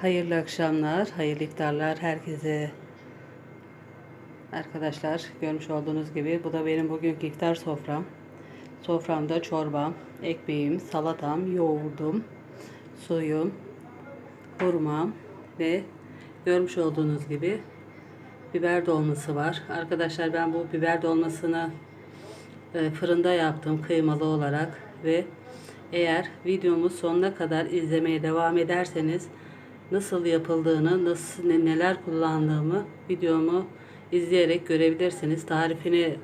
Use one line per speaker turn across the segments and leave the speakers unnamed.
Hayırlı akşamlar, hayırlı iftarlar herkese. Arkadaşlar görmüş olduğunuz gibi bu da benim bugünkü iftar sofram. Soframda çorbam, ekmeğim, salatam, yoğurdum, suyum, hurmam ve görmüş olduğunuz gibi biber dolması var. Arkadaşlar ben bu biber dolmasını e, fırında yaptım kıymalı olarak ve eğer videomu sonuna kadar izlemeye devam ederseniz nasıl yapıldığını, nasıl ne- neler kullandığımı videomu izleyerek görebilirsiniz. Tarifini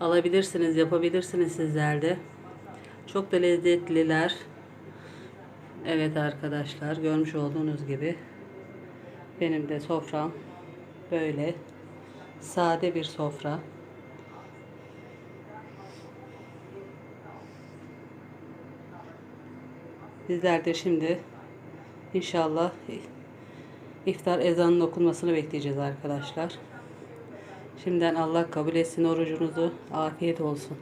alabilirsiniz, yapabilirsiniz sizler de. Çok da lezzetliler. Evet arkadaşlar görmüş olduğunuz gibi benim de sofram böyle sade bir sofra. Bizler de şimdi inşallah iftar ezanının okunmasını bekleyeceğiz arkadaşlar. Şimdiden Allah kabul etsin orucunuzu. Afiyet olsun.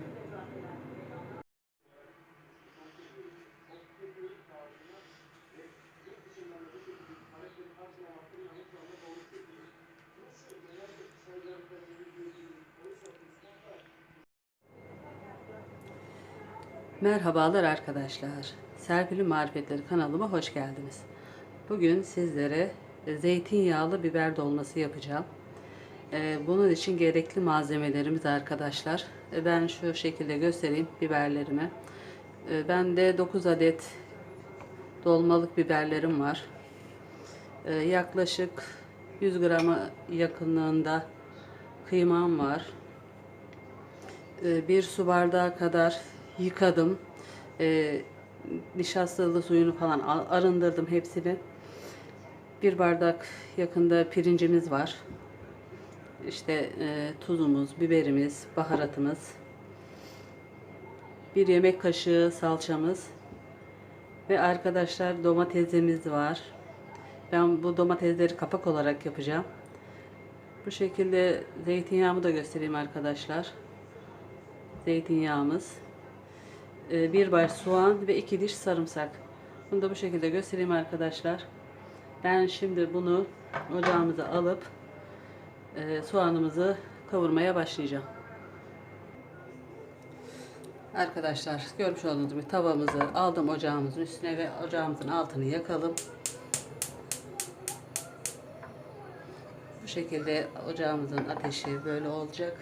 Merhabalar arkadaşlar. Serpil'in Marifetleri kanalıma hoş geldiniz. Bugün sizlere zeytinyağlı biber dolması yapacağım. Ee, Bunun için gerekli malzemelerimiz arkadaşlar. Ee, Ben şu şekilde göstereyim biberlerimi. Ee, Bende 9 adet dolmalık biberlerim var. Yaklaşık 100 grama yakınlığında kıymam var. Bir su bardağı kadar yıkadım. Nişastalı suyunu falan arındırdım hepsini. Bir bardak yakında pirincimiz var. İşte e, tuzumuz, biberimiz, baharatımız. Bir yemek kaşığı salçamız. Ve arkadaşlar domatesimiz var. Ben bu domatesleri kapak olarak yapacağım. Bu şekilde zeytinyağımı da göstereyim arkadaşlar zeytinyağımız, e, bir baş soğan ve iki diş sarımsak. Bunu da bu şekilde göstereyim arkadaşlar. Ben şimdi bunu ocağımıza alıp e, soğanımızı kavurmaya başlayacağım. Arkadaşlar görmüş olduğunuz gibi tavamızı aldım ocağımızın üstüne ve ocağımızın altını yakalım. Bu şekilde ocağımızın ateşi böyle olacak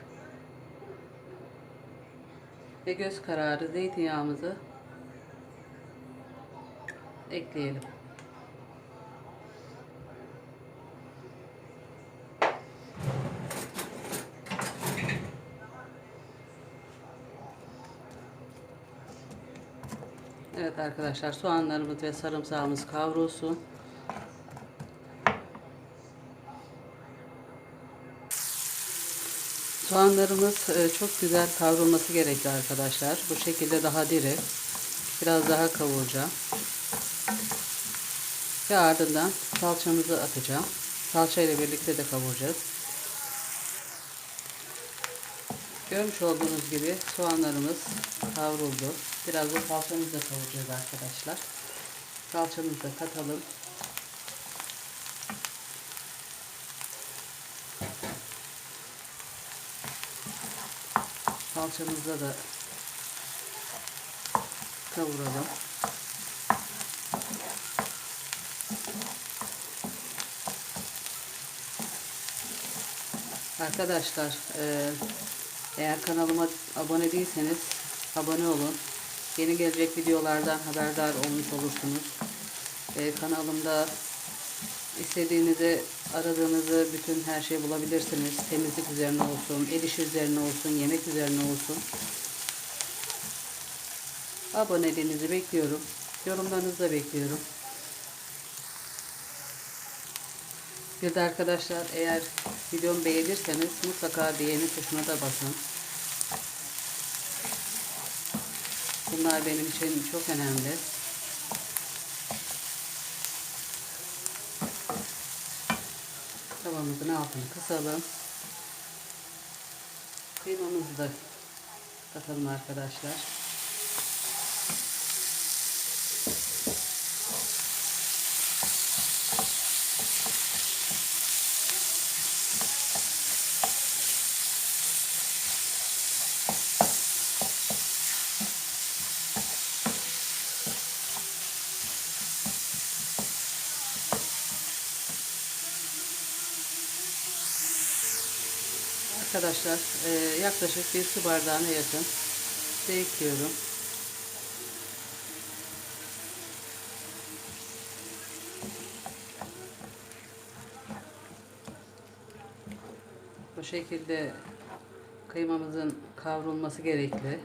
ve göz kararı zeytinyağımızı ekleyelim. Arkadaşlar soğanlarımız ve sarımsağımız kavrulsun. Soğanlarımız e, çok güzel kavrulması gerekli arkadaşlar. Bu şekilde daha diri. Biraz daha kavuracağım. Ve ardından salçamızı atacağım. Salça ile birlikte de kavuracağız. Görmüş olduğunuz gibi soğanlarımız kavruldu. Biraz da salçamızı da kavuracağız arkadaşlar. Salçamızı da katalım. Salçamızda da kavuralım. Arkadaşlar e, eğer kanalıma abone değilseniz abone olun. Yeni gelecek videolardan haberdar olmuş olursunuz. E, kanalımda istediğinizi aradığınızı bütün her şeyi bulabilirsiniz. Temizlik üzerine olsun, el işi üzerine olsun, yemek üzerine olsun. Aboneliğinizi bekliyorum. Yorumlarınızı da bekliyorum. Bir de arkadaşlar eğer videomu beğenirseniz mutlaka beğeni tuşuna da basın. Bunlar benim için çok önemli. Tavamızın altını kısalım. Kıymamızı da katalım arkadaşlar. Arkadaşlar e, yaklaşık bir su bardağına yakın su ekliyorum. Bu şekilde kıymamızın kavrulması gerekli.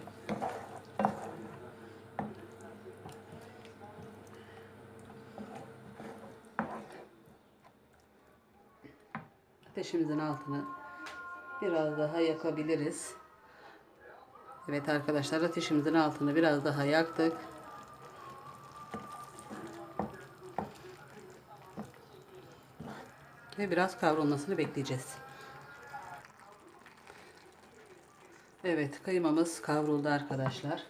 Ateşimizin altını biraz daha yakabiliriz. Evet arkadaşlar ateşimizin altını biraz daha yaktık. Ve biraz kavrulmasını bekleyeceğiz. Evet kıymamız kavruldu arkadaşlar.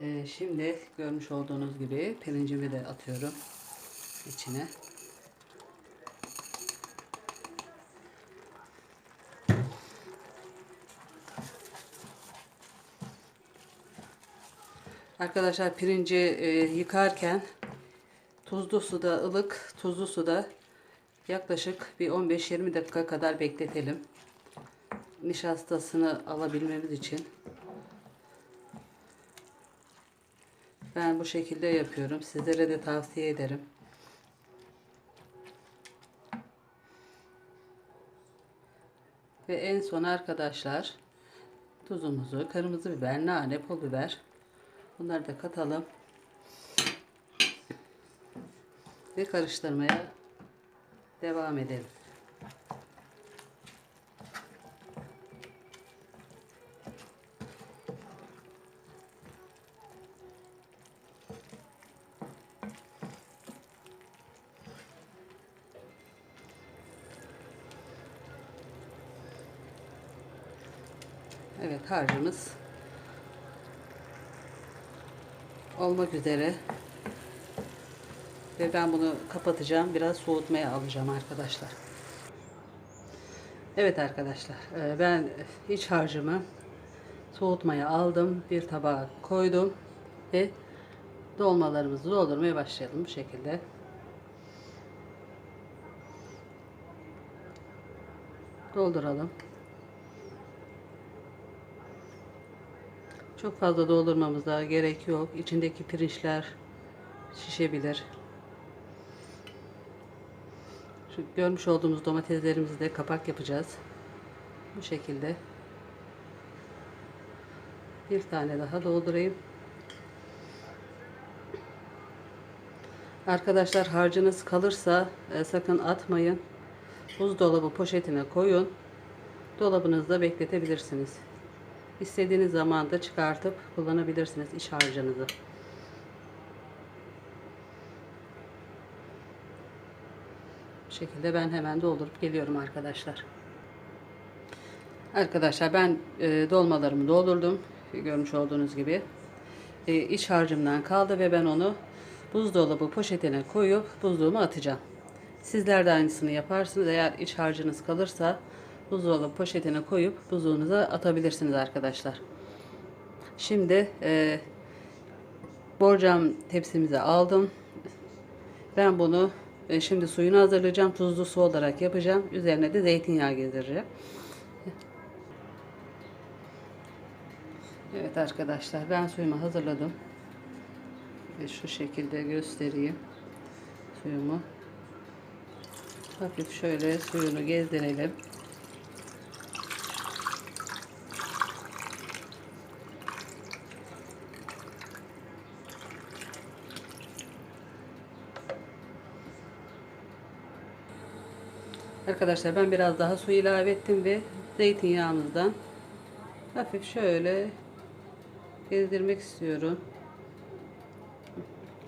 Ee, şimdi görmüş olduğunuz gibi pirincimi de atıyorum içine. Arkadaşlar pirinci e, yıkarken tuzlu suda ılık tuzlu suda yaklaşık bir 15-20 dakika kadar bekletelim. Nişastasını alabilmemiz için. Ben bu şekilde yapıyorum. Sizlere de tavsiye ederim. Ve en son arkadaşlar tuzumuzu, kırmızı biber, nane, pul biber bunları da katalım. Ve karıştırmaya devam edelim. Evet harcımız olmak üzere. Ve ben bunu kapatacağım. Biraz soğutmaya alacağım arkadaşlar. Evet arkadaşlar. e, Ben iç harcımı soğutmaya aldım. Bir tabağa koydum. Ve dolmalarımızı doldurmaya başlayalım bu şekilde. Dolduralım. Çok fazla doldurmamıza gerek yok. İçindeki pirinçler şişebilir. Şu görmüş olduğumuz domateslerimizi de kapak yapacağız. Bu şekilde. Bir tane daha doldurayım. Arkadaşlar harcınız kalırsa e, sakın atmayın. Buzdolabı poşetine koyun. Dolabınızda bekletebilirsiniz. İstediğiniz zaman da çıkartıp kullanabilirsiniz iç harcınızı. Bu şekilde ben hemen doldurup geliyorum arkadaşlar. Arkadaşlar ben e, dolmalarımı doldurdum. Görmüş olduğunuz gibi. E, iç harcımdan kaldı ve ben onu buzdolabı poşetine koyup buzluğuma atacağım. Sizler de aynısını yaparsınız. Eğer iç harcınız kalırsa buzdolabı poşetine koyup buzluğunuza atabilirsiniz arkadaşlar. Şimdi e, borcam tepsimize aldım. Ben bunu e, şimdi suyunu hazırlayacağım. Tuzlu su olarak yapacağım. Üzerine de zeytinyağı gezdireceğim. Evet arkadaşlar ben suyumu hazırladım. Ve şu şekilde göstereyim suyumu. Hafif şöyle suyunu gezdirelim. Arkadaşlar ben biraz daha su ilave ettim ve zeytinyağımızdan hafif şöyle gezdirmek istiyorum.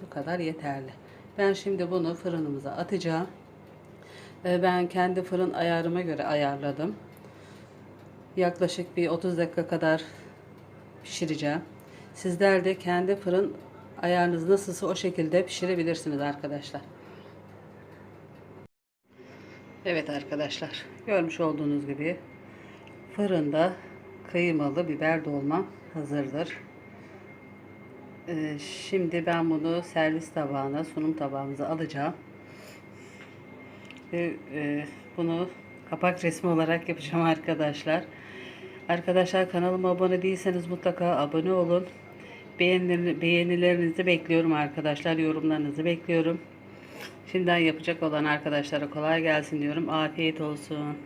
Bu kadar yeterli. Ben şimdi bunu fırınımıza atacağım. Ee, Ben kendi fırın ayarıma göre ayarladım. Yaklaşık bir 30 dakika kadar pişireceğim. Sizler de kendi fırın ayarınız nasılsa o şekilde pişirebilirsiniz arkadaşlar. Evet arkadaşlar görmüş olduğunuz gibi fırında kıymalı biber dolma hazırdır. Ee, şimdi ben bunu servis tabağına sunum tabağımıza alacağım. Ve e, bunu kapak resmi olarak yapacağım arkadaşlar. Arkadaşlar kanalıma abone değilseniz mutlaka abone olun. Beğenilerinizi, bekliyorum arkadaşlar. Yorumlarınızı bekliyorum. Şimdiden yapacak olan arkadaşlara kolay gelsin diyorum. Afiyet olsun.